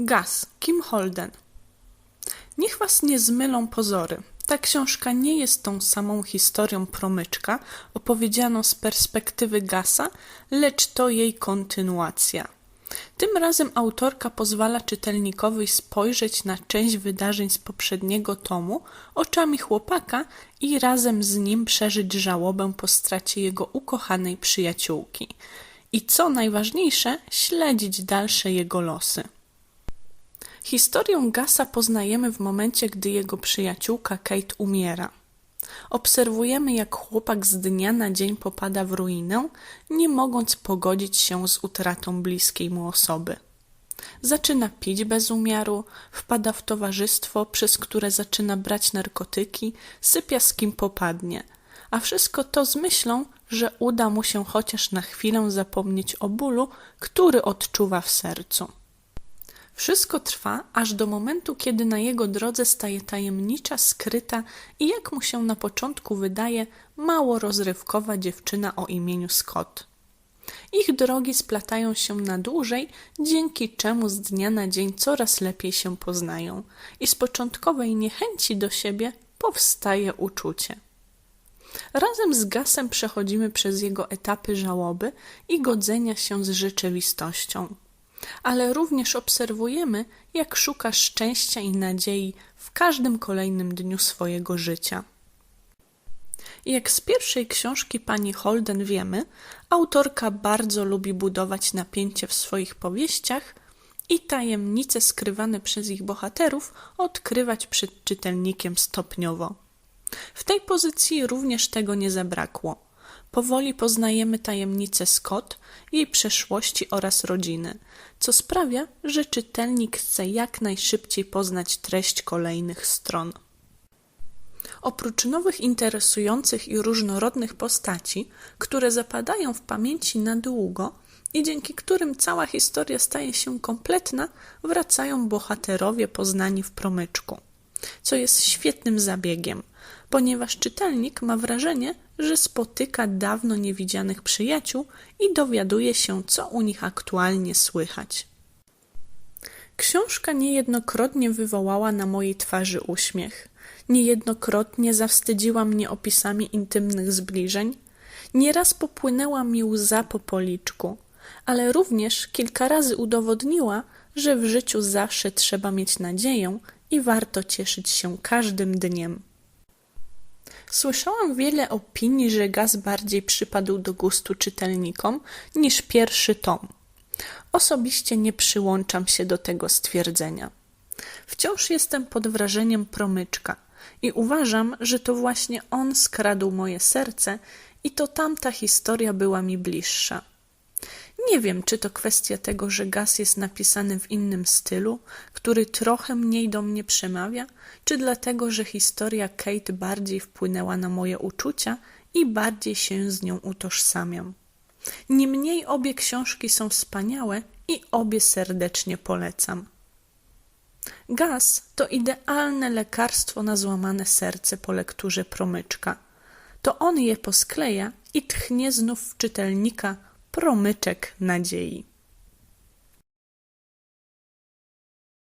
Gaz, Kim Holden. Niech was nie zmylą pozory. Ta książka nie jest tą samą historią promyczka, opowiedzianą z perspektywy Gasa, lecz to jej kontynuacja. Tym razem autorka pozwala czytelnikowi spojrzeć na część wydarzeń z poprzedniego tomu oczami chłopaka i razem z nim przeżyć żałobę po stracie jego ukochanej przyjaciółki. I co najważniejsze, śledzić dalsze jego losy. Historię Gasa poznajemy w momencie, gdy jego przyjaciółka Kate umiera. Obserwujemy, jak chłopak z dnia na dzień popada w ruinę, nie mogąc pogodzić się z utratą bliskiej mu osoby. Zaczyna pić bez umiaru, wpada w towarzystwo, przez które zaczyna brać narkotyki, sypia z kim popadnie, a wszystko to z myślą, że uda mu się chociaż na chwilę zapomnieć o bólu, który odczuwa w sercu. Wszystko trwa aż do momentu, kiedy na jego drodze staje tajemnicza, skryta i jak mu się na początku wydaje, mało rozrywkowa dziewczyna o imieniu Scott. Ich drogi splatają się na dłużej, dzięki czemu z dnia na dzień coraz lepiej się poznają i z początkowej niechęci do siebie powstaje uczucie. Razem z Gasem przechodzimy przez jego etapy żałoby i godzenia się z rzeczywistością ale również obserwujemy, jak szuka szczęścia i nadziei w każdym kolejnym dniu swojego życia. Jak z pierwszej książki pani Holden wiemy, autorka bardzo lubi budować napięcie w swoich powieściach i tajemnice skrywane przez ich bohaterów odkrywać przed czytelnikiem stopniowo. W tej pozycji również tego nie zabrakło. Powoli poznajemy tajemnice Scott, jej przeszłości oraz rodziny, co sprawia, że czytelnik chce jak najszybciej poznać treść kolejnych stron. Oprócz nowych interesujących i różnorodnych postaci, które zapadają w pamięci na długo i dzięki którym cała historia staje się kompletna, wracają bohaterowie poznani w promyczku, co jest świetnym zabiegiem, ponieważ czytelnik ma wrażenie, że spotyka dawno niewidzianych przyjaciół i dowiaduje się, co u nich aktualnie słychać. Książka niejednokrotnie wywołała na mojej twarzy uśmiech, niejednokrotnie zawstydziła mnie opisami intymnych zbliżeń, nieraz popłynęła mi łza po policzku, ale również kilka razy udowodniła, że w życiu zawsze trzeba mieć nadzieję i warto cieszyć się każdym dniem. Słyszałam wiele opinii, że gaz bardziej przypadł do gustu czytelnikom niż pierwszy tom. Osobiście nie przyłączam się do tego stwierdzenia. Wciąż jestem pod wrażeniem promyczka i uważam, że to właśnie on skradł moje serce i to tamta historia była mi bliższa. Nie wiem, czy to kwestia tego, że gaz jest napisany w innym stylu, który trochę mniej do mnie przemawia, czy dlatego, że historia Kate bardziej wpłynęła na moje uczucia i bardziej się z nią utożsamiam. Niemniej obie książki są wspaniałe i obie serdecznie polecam. Gaz to idealne lekarstwo na złamane serce po lekturze promyczka. To on je poskleja i tchnie znów w czytelnika promyczek nadziei.